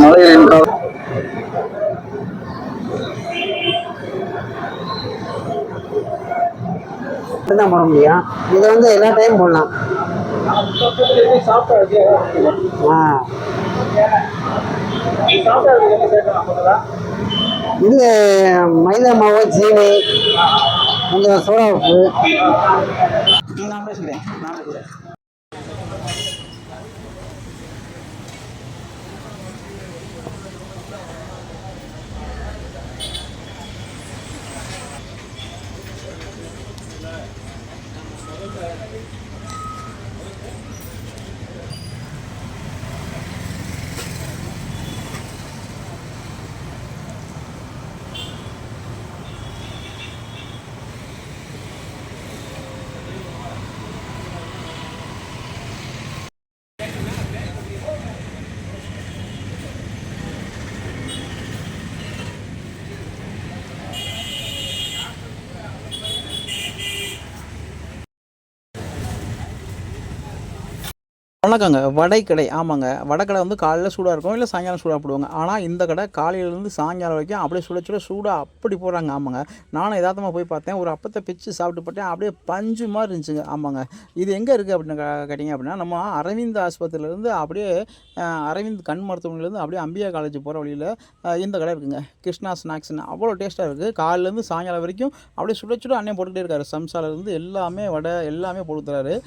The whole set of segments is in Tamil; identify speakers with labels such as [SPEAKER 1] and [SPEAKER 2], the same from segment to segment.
[SPEAKER 1] மலையின் காலம்
[SPEAKER 2] தான் போட முடியும்? இதை வந்து எல்லா டைம் போடலாம். ஆ. இது மைதா மாவு சீனி கொஞ்சம் சோடா உப்பு
[SPEAKER 1] நான் பேசுகிறேன் நான் பேசுகிறேன்
[SPEAKER 3] வணக்கங்க. வடைக்கடை. ஆமாங்க. வடைக்கடை வந்து காலையில் சூடாக இருக்கும். இல்லை சாயங்காலம் சூடாக போடுவாங்க. ஆனால் இந்த கடை காலையிலேருந்து சாயங்காலம் வரைக்கும் அப்படியே சுட சுட சூடாக அப்படி போடுறாங்க. ஆமாங்க. நானும் எதார்த்தமாக போய் பார்த்தேன். ஒரு அப்பத்தை பிச்சு சாப்பிட்டு போட்டேன். அப்படியே பஞ்சு மாதிரி இருந்துச்சுங்க. ஆமாங்க. இது எங்கே இருக்குது அப்படின்னு கே- கேட்டிங்க அப்படின்னா நம்ம அரவிந்த் ஆஸ்பத்திரியிலேருந்து அப்படியே அரவிந்த் கண் மருத்துவமனையிலேருந்து அப்படியே அம்பியா காலேஜ் போகிற வழியில் இந்த கடை இருக்குங்க. கிருஷ்ணா ஸ்நாக்ஸ்னு. அவ்வளோ டேஸ்ட்டாக இருக்குது காலையிலேருந்து சாயங்காலம் வரைக்கும் அப்படியே சுட சுட அண்ணன் போட்டுக்கிட்டே இருக்காரு. சம்சாலேருந்து எல்லாமே வடை எல்லாமே போட்டு தராரு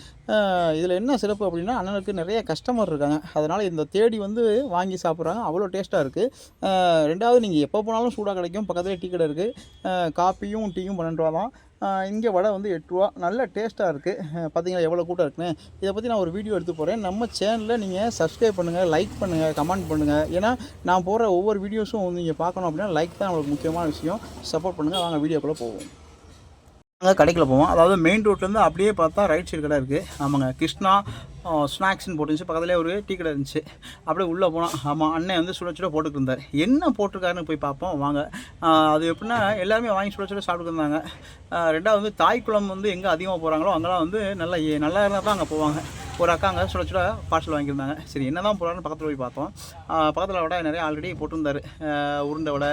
[SPEAKER 3] இதில் என்ன சிறப்பு அப்படின்னா அண்ணனுக்கு நிறைய கஸ்டமர் இருக்காங்க. அதனால் இந்த தேடி வந்து வாங்கி சாப்பிட்றாங்க. அவ்வளோ டேஸ்ட்டாக இருக்குது ரெண்டாவது நீங்கள் எப்போ போனாலும் சூடாக கிடைக்கும். பக்கத்துலேயே டீ கடை இருக்குது காப்பியும் டீயும் பன்னெண்டு ரூபா தான். இங்கே வடை வந்து எட்டு ரூபா. நல்ல டேஸ்ட்டாக இருக்குது பார்த்தீங்களா எவ்வளோ கூட்டம் இருக்குன்னு. இதை பற்றி நான் ஒரு வீடியோ எடுத்து போகிறேன் நம்ம சேனலில் நீங்கள் சப்ஸ்கிரைப் பண்ணுங்கள் லைக் பண்ணுங்கள் கமெண்ட் பண்ணுங்கள் ஏன்னா நான் போகிற ஒவ்வொரு வீடியோஸும் நீங்கள் பார்க்கணும் அப்படின்னா லைக் தான் நம்மளுக்கு முக்கியமான விஷயம். சப்போர்ட் பண்ணுங்கள் வாங்க வீடியோக்குள்ளே போவோம். நாங்கள் கடைக்குள்ள போவோம். அதாவது மெயின் ரோட்லேருந்து அப்படியே பார்த்தா ரைட் சைடு கடை இருக்குது ஆமாங்க. கிருஷ்ணா ஸ்நாக்ஸ்னு போட்டுருந்துச்சு. பக்கத்துலேயே ஒரு டீ கடை இருந்துச்சு. அப்படியே உள்ளே போனோம் ஆமாம் அண்ணன் வந்து சுட சுட போட்டுட்டு இருந்தார். என்ன போட்டிருக்காருன்னு போய் பார்ப்போம். வாங்க. அது எப்படின்னா எல்லாருமே வாங்கி சுட சுட சாப்பிட்டு இருந்தாங்க. ரெண்டாவது வந்து தாய் குளம் வந்து எங்கே அதிகமாக போகிறாங்களோ அங்கெல்லாம் வந்து நல்லா ஏ- நல்லா இருந்தால் தான் அங்கே போவாங்க. ஒரு அக்காங்க சுட சுட பார்சல் வாங்கியிருந்தாங்க. சரி என்ன தான் போகிறான்னு பக்கத்தில் போய் பார்த்தோம். பக்கத்தில் வடை நிறைய ஆல்ரெடி போட்டிருந்தாரு. ஆ, உருண்டை வடை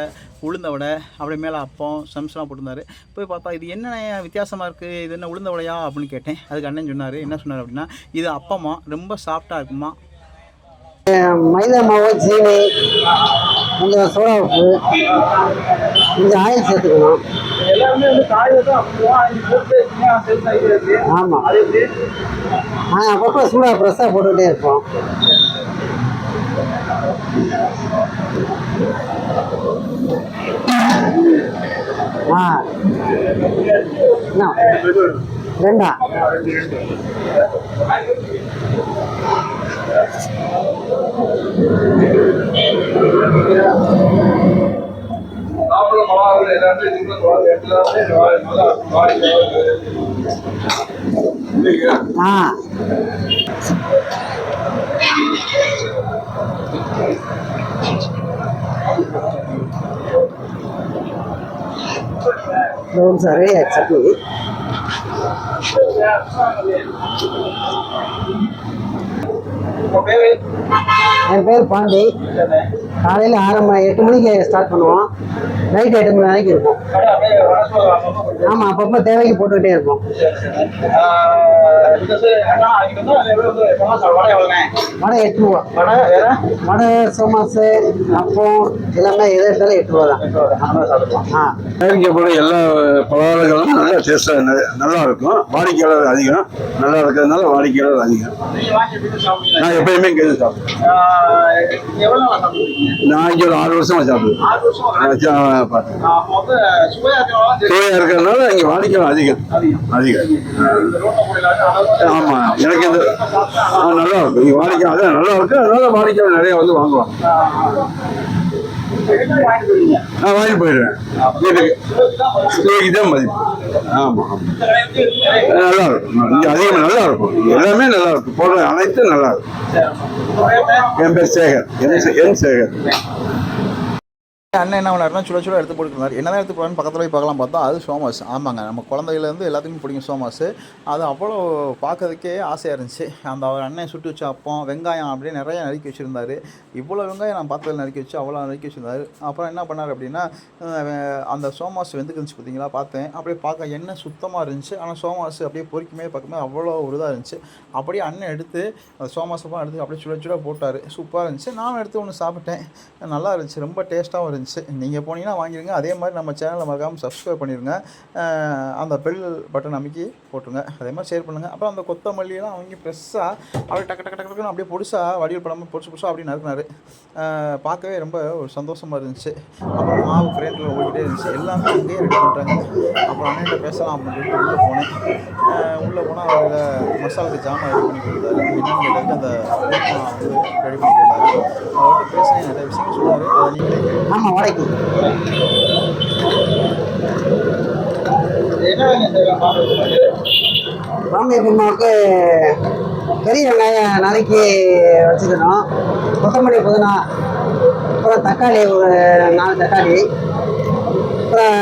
[SPEAKER 3] உளுந்த வடை அப்படியே மேலே அப்பம் சம்ஸ்லாம் போட்டிருந்தாரு. போய் பார்த்தா இது என்ன வித்தியாசமாக இருக்குது இது என்ன உளுந்த வடையா? அப்படின்னு கேட்டேன். அதுக்கு அண்ணன் சொன்னார் என்ன சொன்னார் அப்படின்னா இது அப்பமா ரொம்ப சாஃப்டாக இருக்குமா?
[SPEAKER 2] மைதா மாவு சீனி கொஞ்சம் சோடா உப்பு கொஞ்சம் ஆயில் சேர்த்துக்கணும் ஆமாம் ஆ அப்பப்போ சூடாக ஃப்ரெஷ்ஷாக போட்டுக்கிட்டே இருப்போம். ஆ? ரெண்டா?
[SPEAKER 1] எல்லாமே நல்லா
[SPEAKER 2] சரி சட்னி
[SPEAKER 1] உங்க பேரு
[SPEAKER 2] என் பேர் பாண்டி. காலையில் ஆறு மணி எட்டு மணிக்கு ஸ்டார்ட் பண்ணுவோம். நைட் எட்டு மணி வரைக்கும் இருக்கும். ஆமாம் அப்பப்போ தேவைக்கு போட்டுக்கிட்டே இருப்போம்.
[SPEAKER 1] வடை
[SPEAKER 2] எட்டு ரூபா
[SPEAKER 1] வடை
[SPEAKER 2] சோமாசு அப்பம் எல்லாமே எது எடுத்தாலும் எட்டு ரூபா தான். ஆ.
[SPEAKER 4] தயாரிக்கப்படும் எல்லா பலகாரங்களும் நல்லா டேஸ்டாக நல்லா இருக்கும். வாடிக்கையாளர் அதிகம். நல்லா இருக்கிறதுனால வாடிக்கையாளர் அதிகம்? நான் எப்பயுமே இங்கே தான் சாப்பிடுவேன். நான் இங்கே ஒரு ஆறு வருஷமா சாப்பிடுவேன். பார்த்தேன். சுவையாக இருக்கிறதுனால இங்கே வாடிக்கையாளர் அதிகம்.
[SPEAKER 1] அதிகம்.
[SPEAKER 4] ஆமாம் எனக்கு இந்த நல்லா இருக்கும் இங்கே வாடிக்கை அதான் நல்லா இருக்கு. அதனால வாடிக்கையாளர் நிறைய வந்து வாங்குவாங்க? நான் வாங்கி போயிடுறேன். வீட்டுக்கு.
[SPEAKER 1] தான் மதிப்பு.
[SPEAKER 4] ஆமாம் ஆமாம் நல்லா இருக்கும். இங்கே அதிகமாக நல்லா இருக்கும். எல்லாமே நல்லா இருக்கும். போடுற அனைத்தும் நல்லா இருக்கும். என் பேர் சேகர். என் என் சேகர்.
[SPEAKER 3] அண்ணன் என்ன பண்ணார்னா சுட சுட எடுத்து போட்டுருந்தார் என்ன தான் எடுத்து போடுறான்னு பக்கத்தில் போய் பார்க்கலாம் பார்த்தா அது சோமாஸ். ஆமாங்க நம்ம குழந்தையிலேருந்து எல்லாத்துக்குமே பிடிக்கும் சோமாஸ். அது அவ்வளோ பார்க்கறதுக்கே ஆசையாக இருந்துச்சு. அந்த அவர் அண்ணன் சுட்டு வச்ச அப்பம் வெங்காயம் அப்படியே நிறைய நறுக்கி வச்சுருந்தார். இவ்வளோ வெங்காயம் நான் பார்த்ததில் நறுக்கி வச்சு அவ்வளோ நறுக்கி வச்சுருந்தார். அப்புறம் என்ன பண்ணார் அப்படின்னா அந்த சோமாஸ் வெந்துக்குருந்துச்சு பார்த்தீங்களா பார்த்தேன். அப்படியே பார்க்க எண்ணெய் சுத்தமாக இருந்துச்சு. ஆனால் சோமாஸ் அப்படியே பொறிக்குமே பார்க்கும்போது அவ்வளோ ஒரு இதாக இருந்துச்சு. அப்படியே அண்ணன் எடுத்து அந்த சோமாசமாக எடுத்து அப்படியே சுட சுட போட்டார். சூப்பராக இருந்துச்சு. நானும் எடுத்து ஒன்று சாப்பிட்டேன். நல்லா இருந்துச்சு. ரொம்ப டேஸ்ட்டாகவும் இருந்துச்சு. நீங்கள் போனீங்கன்னா வாங்கிடுங்க அதே மாதிரி நம்ம சேனலை மறக்காமல் சப்ஸ்கிரைப் பண்ணிடுங்க அந்த பெல் பட்டன் அமைக்கி போட்டுருங்க. அதே மாதிரி ஷேர் பண்ணுங்கள் அப்புறம் அந்த கொத்தமல்லியெல்லாம் வாங்கி ஃப்ரெஷ்ஷாக அப்படியே டக்கு டக்கு டக்கு டக்குன்னு அப்படியே பொடிசாக வடிவல் படாமல் பொடிச்சு பொடிசாக அப்படி நறுக்குனாரு. பார்க்கவே ரொம்ப ஒரு சந்தோஷமாக இருந்துச்சு. அப்புறம் மாவு கிரைண்டரில் ஓடிக்கிட்டே இருந்துச்சு. எல்லாமே அங்கேயே ரெடி பண்ணுறாங்க அப்புறம் அண்ணன்ட்ட பேசலாம் அப்படின்னு சொல்லிட்டு உள்ளே போனேன். உள்ளே போனால் அதில் மசாலாவுக்கு ஜாமான் ரெடி பண்ணி கொடுத்தாரு. என்னன்னு அந்த வந்து ரெடி பண்ணி கொடுத்தாரு. அவர்கிட்ட பேசினேன். நிறைய விஷயம் சொன்னார். அதை நீங்களே
[SPEAKER 2] ஆமாம் வடைக்கு
[SPEAKER 1] என்ன
[SPEAKER 2] குருமாவுக்கு பெரிய வெங்காயம் நறுக்கி வச்சுக்கணும். கொத்தமல்லி புதினா அப்புறம் தக்காளி ஒரு நாலு தக்காளி அப்புறம்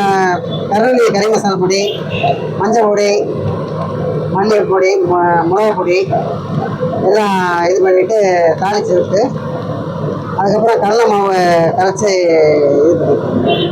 [SPEAKER 2] கரளி கறி மசாலா பொடி மஞ்சள் பொடி மல்லிகை பொடி மு- மிளகா பொடி எல்லாம் இது பண்ணிவிட்டு தாளித்து விட்டு அதுக்கப்புறம் கடலை மாவு கரைச்சி இது பண்ணி